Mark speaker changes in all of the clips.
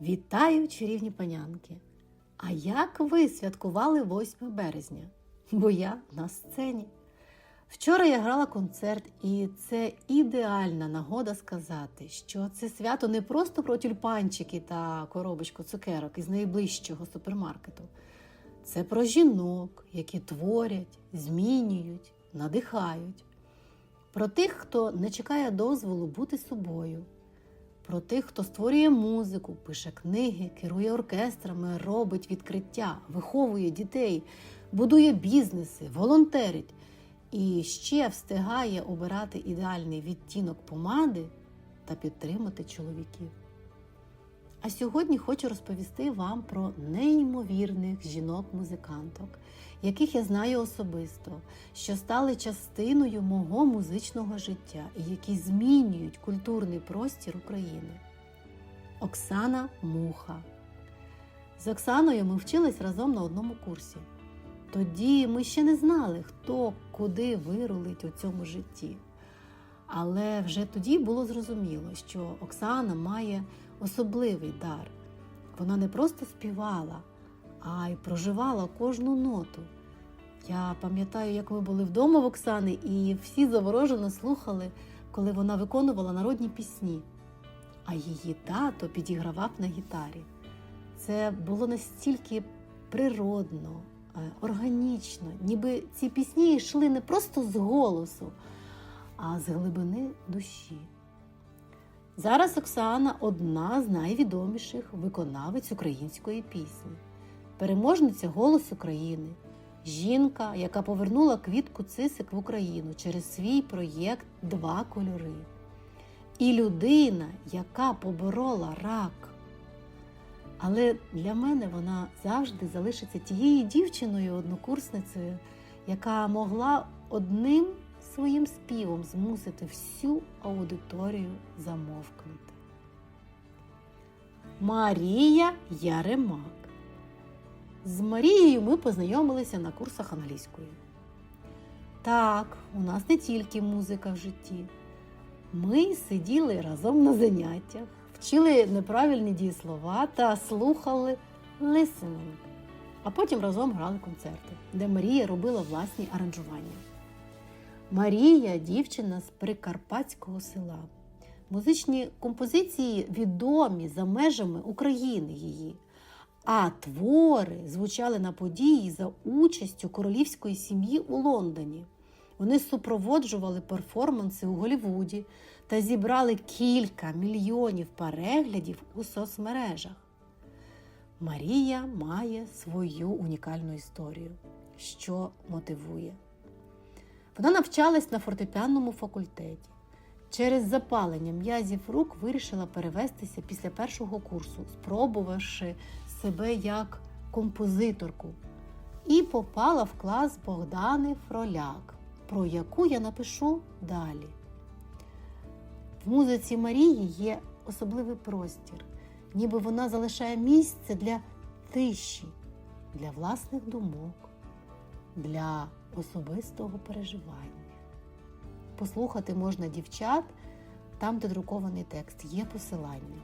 Speaker 1: Вітаю, чарівні панянки! А як ви святкували 8 березня? Бо я на сцені. Вчора я грала концерт, і це ідеальна нагода сказати, що це свято не просто про тюльпанчики та коробочку цукерок із найближчого супермаркету. Це про жінок, які творять, змінюють, надихають, про тих, хто не чекає дозволу бути собою, про тих, хто створює музику, пише книги, керує оркестрами, робить відкриття, виховує дітей, будує бізнеси, волонтерить і ще встигає обирати ідеальний відтінок помади та підтримати чоловіків. А сьогодні хочу розповісти вам про неймовірних жінок-музиканток, яких я знаю особисто, що стали частиною мого музичного життя і які змінюють культурний простір України. Оксана Муха. З Оксаною ми вчились разом на одному курсі. Тоді ми ще не знали, хто куди вирулить у цьому житті. Але вже тоді було зрозуміло, що Оксана має особливий дар. Вона не просто співала, а й проживала кожну ноту. Я пам'ятаю, як ми були вдома в Оксани, і всі заворожено слухали, коли вона виконувала народні пісні, а її тато підігравав на гітарі. Це було настільки природно, е, органічно, ніби ці пісні йшли не просто з голосу, а з глибини душі. Зараз Оксана одна з найвідоміших виконавиць української пісні, переможниця «Голос України, жінка, яка повернула квітку цисик в Україну через свій проєкт Два кольори. І людина, яка поборола рак. Але для мене вона завжди залишиться тією дівчиною, однокурсницею, яка могла одним своїм співом змусити всю аудиторію замовкнути. Марія Яремак. З Марією ми познайомилися на курсах англійської. Так, у нас не тільки музика в житті. Ми сиділи разом на заняттях, вчили неправильні дієслова та слухали listening, а потім разом грали концерти, де Марія робила власні аранжування. Марія дівчина з прикарпатського села. Музичні композиції відомі за межами України її, а твори звучали на події за участю королівської сім'ї у Лондоні. Вони супроводжували перформанси у Голлівуді та зібрали кілька мільйонів переглядів у соцмережах. Марія має свою унікальну історію, що мотивує. Вона навчалась на фортепіанному факультеті. Через запалення м'язів рук вирішила перевестися після першого курсу, спробувавши себе як композиторку, і попала в клас Богдани Фроляк, про яку я напишу далі. В музиці Марії є особливий простір, ніби вона залишає місце для тиші, для власних думок, для особистого переживання. Послухати можна дівчат там, де друкований текст, є посилання.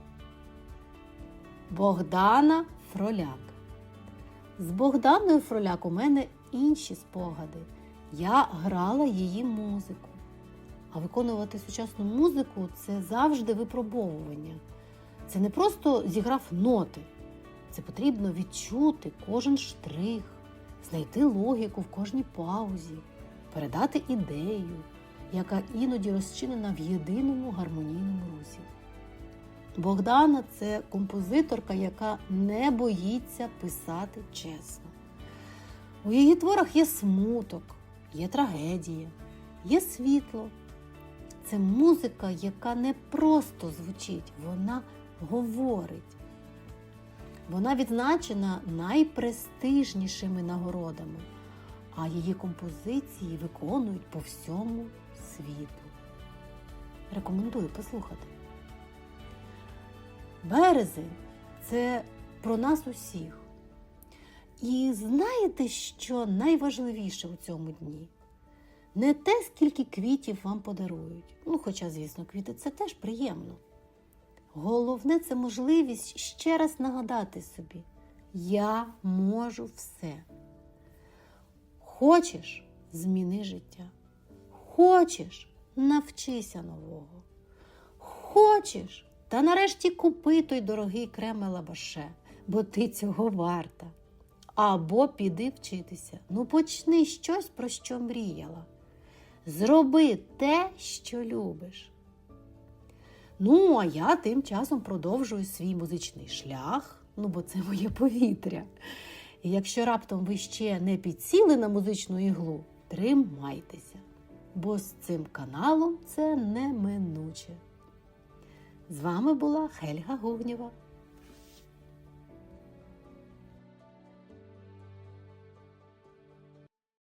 Speaker 1: Богдана Фроляк. З Богданою Фроляк у мене інші спогади. Я грала її музику. А виконувати сучасну музику це завжди випробовування. Це не просто зіграв ноти. Це потрібно відчути кожен штрих, знайти логіку в кожній паузі, передати ідею, яка іноді розчинена в єдиному гармонійному русі. Богдана це композиторка, яка не боїться писати чесно. У її творах є смуток, є трагедія, є світло. Це музика, яка не просто звучить, вона говорить. Вона відзначена найпрестижнішими нагородами, а її композиції виконують по всьому світу. Рекомендую послухати. Березень це про нас усіх. І знаєте, що найважливіше у цьому дні? Не те, скільки квітів вам подарують. Ну, хоча, звісно, квіти це теж приємно. Головне це можливість ще раз нагадати собі: я можу все. Хочеш зміни життя. Хочеш навчися нового. Хочеш, та нарешті купи той дорогий крем Лабаше, бо ти цього варта. Або піди вчитися. Ну почни щось, про що мріяла. Зроби те, що любиш. Ну, а я тим часом продовжую свій музичний шлях, ну бо це моє повітря. І якщо раптом ви ще не підсіли на музичну іглу, тримайтеся, бо з цим каналом це неминуче. З вами була Хельга Гугнєва.